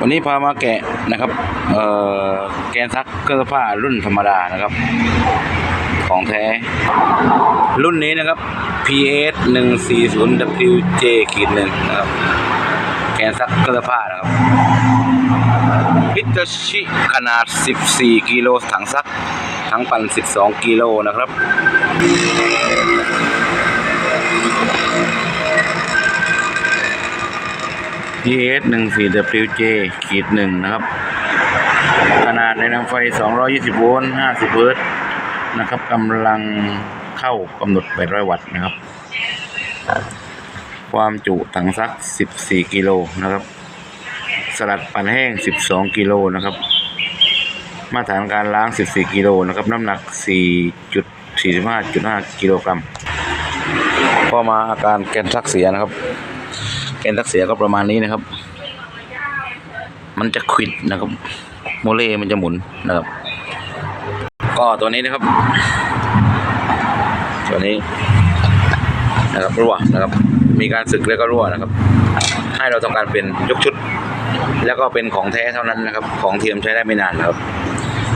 วันนี้พามาแกะนะครับเอ่อแกนซักเครื่องซักผ้ารุ่นธรรมดานะครับ ของแท้ รุ่นนี้นะครับ PS 1 4 0 WJ ขีดหนึ่งนะครับ แกนซักเครื่องซักผ้านะครับฮิตาชิขนาด 14 กิโลถังซักถังปั่น 12 กิโลนะครับ PS 1 4 WJ ขีดหนึ่งนะครับ ขนาดในนำไฟ 220 โวลต์ 50 เฮิรตซ์นะครับกำลังเข้ากำหนด 800 วัตต์นะครับ ความจุถังซัก 14 กิโลนะครับ สลัดปั่นแห้ง 12 กิโลนะครับ มาตรฐานการล้าง 14 กิโลนะครับ น้ำหนัก 4.45.5 กิโลกรัม ก็มาอาการแกนซักเสียนะครับ แกนซักเสียก็ประมาณนี้นะครับ มันจะควิดนะครับ โมเลมันจะหมุนนะครับ ก็ตัวนี้นะครับ ตัวนี้นะครับรั่วนะครับ มีการสึกแล้วก็รั่วนะครับ ให้เราต้องการเป็นยกชุด แล้วก็เป็นของแท้เท่านั้นนะครับ ของเทียมใช้ได้ไม่นานนะครับ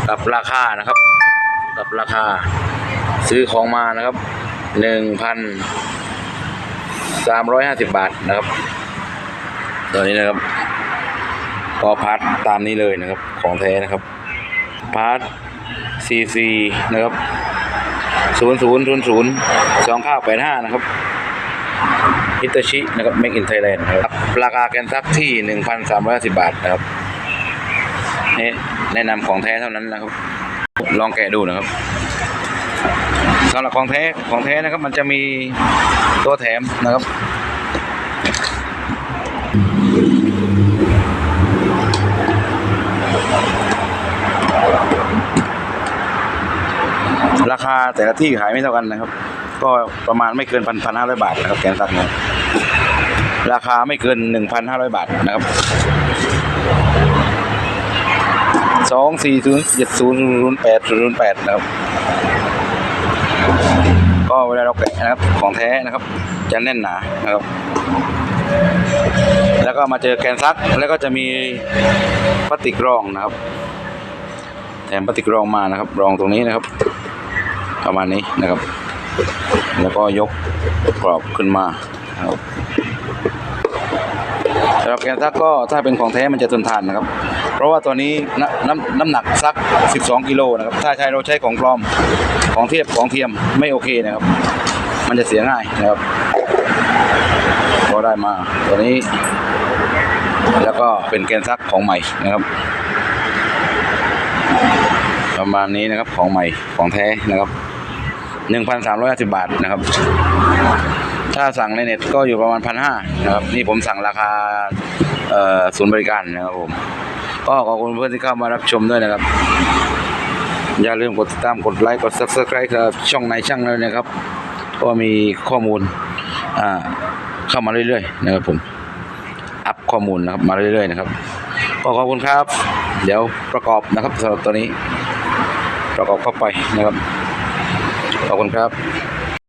กับราคานะครับกับราคา ซื้อของมานะครับหนึ่งพันสามร้อยห้าสิบบาทนะครับ ตัวนี้นะครับก็พาร์ทตามนี้เลยนะครับของแท้นะครับพาร์ทซีซีนะครับศูนย์ศูนย์ศูนย์ศูนย์สองเก้าแปดห้านะครับฮิตาชินะครับ Make in Thailand นะครับราคาแกนซักที่หนึ่งพันสามร้อยสิบบาทนะครับนี่แนะนำของแท้เท่านั้นนะครับ ลองแกะดูนะครับสำหรับของแท้ของแท้นะครับ มันจะมีตัวแถมนะครับ ราคาแต่ละที่ขายไม่เท่ากันนะครับ ก็ประมาณไม่เกินพันพันห้าร้อยบาทนะครับแกนซักเนี่ยราคาไม่เกินหนึ่งพันห้าร้อยบาทนะครับสองสี่ศูนย์เจ็ดศูนย์ศูนย์แปดศูนย์แปดนะครับ ก็เวลาเราแกะนะครับของแท้นะครับ จะแน่นหนานะครับ แล้วก็มาเจอแกนซักแล้วก็จะมีพลาสติกรองนะครับ แถมพลาสติกรองมานะครับ รองตรงนี้นะครับ ประมาณนี้นะครับ แล้วก็ยกกรอบขึ้นมาครับสำหรับแกนซักก็ถ้าเป็นของแท้มันจะทนทานนะครับ เพราะว่าตัวนี้นน้ำน้ำหนักซัก 12 กิโลนะครับ ถ้าใช้เราใช้ของปลอมของเทียบของเทียมไม่โอเคนะครับ มันจะเสียง่ายนะครับ ก็ได้มาตัวนี้ แล้วก็เป็นแกนซักของใหม่นะครับ ประมาณนี้นะครับของใหม่ของแท้นะครับหนึ่งพันสามร้อยสิบบาทนะครับ ถ้าสั่งในเน็ตก็อยู่ประมาณพันห้านะครับ นี่ผมสั่งราคาศูนย์บริการนะครับผม ก็ขอบคุณเพื่อนที่เข้ามารับชมด้วยนะครับ อย่าลืมกดติดตามกดไลค์กด subscribe กับช่องในช่างเลยนะครับ ก็มีข้อมูลอ่า เข้ามาเรื่อยๆนะครับผมอัพข้อมูลนะครับมาเรื่อยๆนะครับก็ขอบคุณครับ เดี๋ยวประกอบนะครับสำหรับตัวนี้ ประกอบเข้าไปนะครับขอบคุณครับ